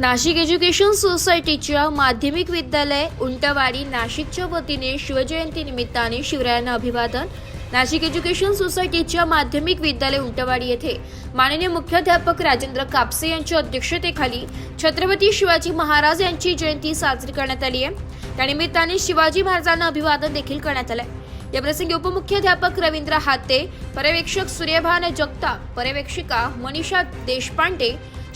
Nashik education सोसायटीच्या माध्यमिक विद्यालय उंटवाडी नाशिकच्या वतीने शिवजयंती निमित्ताने शिवरायांना अभिवादन. नाशिक एज्युकेशन सोसायटीच्या माध्यमिक विद्यालय उंटवाडी येथे माननीय मुख्याध्यापक राजेंद्र कापसे यांच्या अध्यक्षतेखाली छत्रपती शिवाजी महाराज यांची जयंती साजरी करण्यात आली आहे. त्यानिमित्ताने शिवाजी महाराजांना अभिवादन देखील करण्यात आलंय. या प्रसंगी उपमुख्याध्यापक रवींद्र हाते पर्यवेक्षक सूर्यभान जगताप पर्यवेक्षिका मनीषा देशपांडे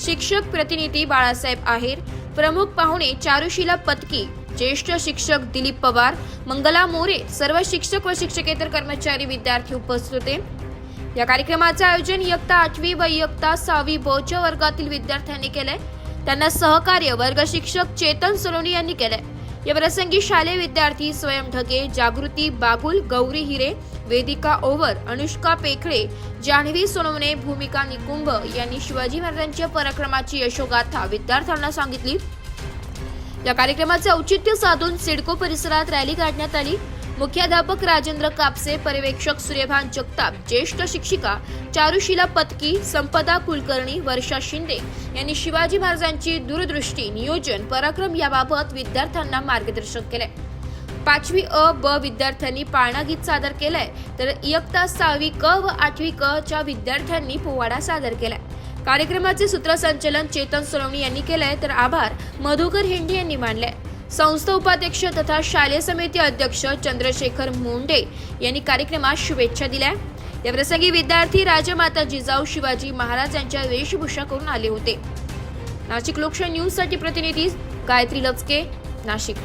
शिक्षक प्रतिनिधी बाळासाहेब आहेर प्रमुख पाहुणे चारुशिला पत्की ज्येष्ठ शिक्षक दिलीप पवार मंगला मोरे सर्व शिक्षक व शिक्षकेतर कर्मचारी विद्यार्थी उपस्थित होते. या कार्यक्रमाचे आयोजन इयत्ता आठवी व इयत्ता सहावी बच्या वर्गातील विद्यार्थ्यांनी केलंय. त्यांना सहकार्य वर्ग शिक्षक चेतन सोलोनी यांनी केलंय. या प्रसंगी शालेय विद्यार्थी स्वयं ढगे जागृती बागुल गौरी हिरे वेदिका ओवर अनुष्का पेखळे जान्हवी सोनवणे भूमिका निकुंभ यांनी शिवाजी महाराजांच्या पराक्रमाची यशोगाथा विद्यार्थ्यांना सांगितली. या कार्यक्रमाचे औचित्य साधून सिडको परिसरात रॅली काढण्यात आली. मुख्याध्यापक राजेंद्र कापसे पर्यवेक्षक सूर्यभान जगताप ज्येष्ठ शिक्षिका चारुशिला पत्की संपदा कुलकर्णी वर्षा शिंदे यांनी शिवाजी महाराजांची दूरदृष्टी नियोजन पराक्रम याबाबत विद्यार्थ्यांना मार्गदर्शन केले पाचवी अ ब विद्यार्थ्यांनी पाळणा गीत सादर केलंय तर इयत्ता सहावी क व आठवी क च्या विद्यार्थ्यांनी पोवाडा सादर केलाय. कार्यक्रमाचे सूत्रसंचलन चेतन सोनवणी यांनी केलंय तर आभार मधुकर हिंडे यांनी मानले संस्था उपाध्यक्ष तथा शालेय समिती अध्यक्ष चंद्रशेखर मुंडे यांनी कार्यक्रमात शुभेच्छा दिल्या. या प्रसंगी विद्यार्थी राजमाता जिजाऊ शिवाजी महाराज यांच्या वेशभूषा करून आले होते. नाशिक लोकशाही न्यूजसाठी प्रतिनिधी गायत्री लचके नाशिक.